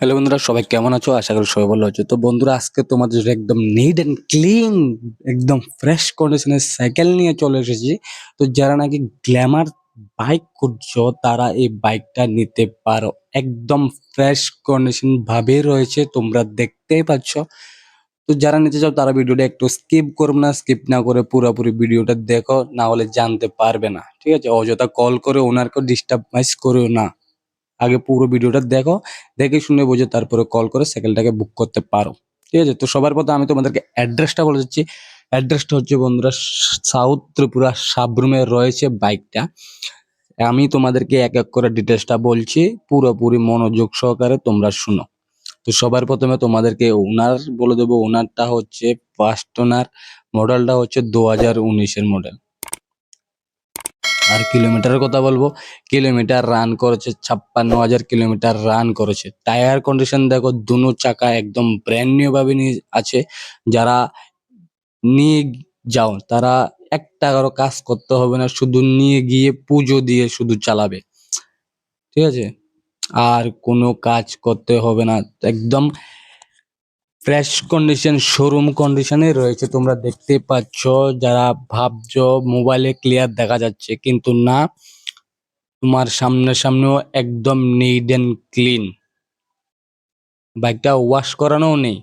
Hello বন্ধুরা, সবাই কেমন আছো? আশা করি সবাই ভালো আছো। তো বন্ধুরা, আজকে তোমাদের একদম নিট অ্যান্ড ক্লিন একদম ফ্রেশ কন্ডিশনের সাইকেল নিয়ে চলে এসেছি। তো যারা নাকি গ্ল্যামার বাইক করছ তারা এই বাইকটা নিতে পারো। একদম ফ্রেশ কন্ডিশন ভাবে রয়েছে, তোমরা দেখতেই পাচ্ছ। তো যারা নিতে চাও, তারা ভিডিওটা একটু স্কিপ করবে না স্কিপ না করে পুরোপুরি ভিডিওটা দেখো, না হলে জানতে পারবে না। ঠিক আছে? অযথা কল করে ওনারকে ডিস্টার্বাইজ করো না। আগে পুরো ভিডিওটা দেখো, দেখে শুনে বুঝে, তারপরে কল করে সাইকেলটাকে বুক করতে পারো। ঠিক আছে? তো সবার প্রথমে আমি তোমাদেরকে অ্যাড্রেসটা বলে দিচ্ছি। অ্যাড্রেসটা হচ্ছে বন্ধুরা সাউথ ত্রিপুরা সাবরুমে রয়েছে বাইকটা আমি তোমাদেরকে এক এক করে ডিটেলসটা বলছি, পুরোপুরি মনোযোগ সহকারে তোমরা শুনো। তো সবার প্রথমে তোমাদেরকে ওনার বলে দেবো। ওনারটা হচ্ছে ফার্স্ট ওনার মডেলটা হচ্ছে দু হাজার উনিশের মডেল আর কিলোমিটারের কথা বলব। কিলোমিটার রান করেছে ছাপ্পান্ন হাজার কিলোমিটার রান করেছে। টায়ার কন্ডিশন দেখো, দুনো চাকা একদম ব্র্যান্ড নিউ ভাবে নিয়ে আছে। যারা নিয়ে যাও, তারা এক টাকারও কাজ করতে হবে না, শুধু নিয়ে গিয়ে পুজো দিয়ে শুধু চালাবে। ঠিক আছে? আর কোনো কাজ করতে হবে না। একদম ফ্রেশ কন্ডিশন শোরুম কন্ডিশনে রয়েছে। তোমরা দেখতে পাচ্ছ, যারা ভাবছ মোবাইলে ক্লিয়ার দেখা যাচ্ছে, কিন্তু না, তোমার সামনে সামনেও একদম নিড অ্যান্ড ক্লিন বাইকটা ওয়াশ করানোও নেই।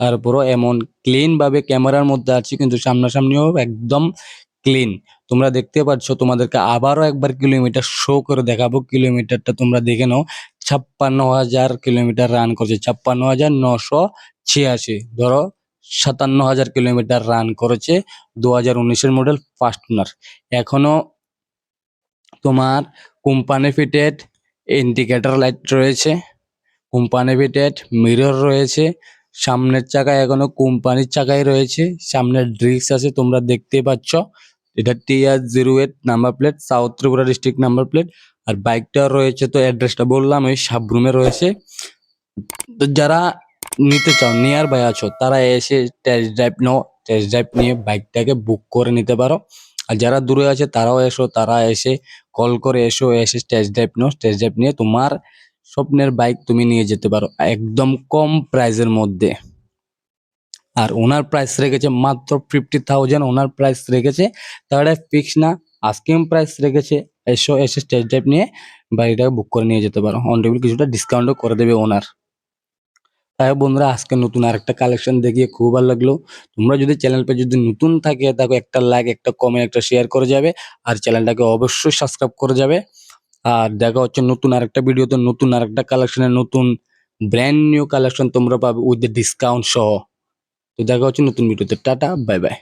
তারপরও এমন ক্লিন ভাবে ক্যামেরার মধ্যে আছে, কিন্তু সামনাসামনিও একদম ক্লিন তোমরা দেখতে পাচ্ছ তোমাদেরকে আবারও একবার কিলোমিটার শো করে দেখাবো। কিলোমিটারটা তোমরা দেখে নাও। ছাপ্পান্ন হাজার কিলোমিটার রান করছে। ছাপ্পান্ন হাজার নশো ছিয়াশি। ধরো, সাতান্ন হাজার কিলোমিটার রান করেছে দু হাজার উনিশের মডেল ফার্স্ট ওনার এখনও তোমার কোম্পানি ফিটেড ইন্ডিকেটর লাইট রয়েছে কোম্পানি ফিটেড মিরর রয়েছে, সামনের চাকায় এখনও কোম্পানির চাকায় রয়েছে, সামনের ড্রিক্স আছে, তোমরা দেখতে পাচ্ছ। এটা TR zero eight number plate, south Tripura district number plate. আর বাইকটা রয়েছে তো অ্যাড্রেসটা বললাম ওই সাবরুমে রয়েছে। তো যারা নিতে চাও নিয়ার বাই আছো, তারা এসে টেস্ট ড্রাইভ নাও টেস্ট ড্রাইভ নিয়ে বাইকটাকে বুক করে নিতে পারো। আর যারা দূরে আছে, তারাও এসো, তারা এসে কল করে এসো, এসে টেস্ট ড্রাইভ নাও। টেস্ট ড্রাইভ নিয়ে তোমার স্বপ্নের বাইক তুমি নিয়ে যেতে পারো, একদম কম প্রাইসের মধ্যে। আর ওনার প্রাইস রেখেছে মাত্র ফিফটি থাউজেন্ড ওনার প্রাইস রেখেছে তাহলে ফিক্স না আস্কিং প্রাইস রেখেছে, এসো, এসে স্টেজ ড্রাইভ নিয়ে বাইকটাকে বুক করে নিয়ে যেতে পারো। অন টেবিল কিছুটা ডিসকাউন্টও করে দেবে ওনার। তাই বন্ধুরা, আজকে নতুন আরেকটা কালেকশন দেখিয়ে খুব ভালো লাগল। তোমরা যদি চ্যানেল পে যদি নতুন থাকে তাকে একটা লাইক একটা কমেন্ট একটা শেয়ার করে যাবে আর চ্যানেলটাকে অবশ্যই সাবস্ক্রাইব করে যাবে। আর দেখা হচ্ছে নতুন আরেকটা ভিডিওতে নতুন আরেকটা কালেকশনের নতুন ব্র্যান্ড নিউ কালেকশন তোমরা পাবে উইথ ডিসকাউন্ট সহ। দেখা হচ্ছে নতুন ভিডিওতে। Tata bye bye.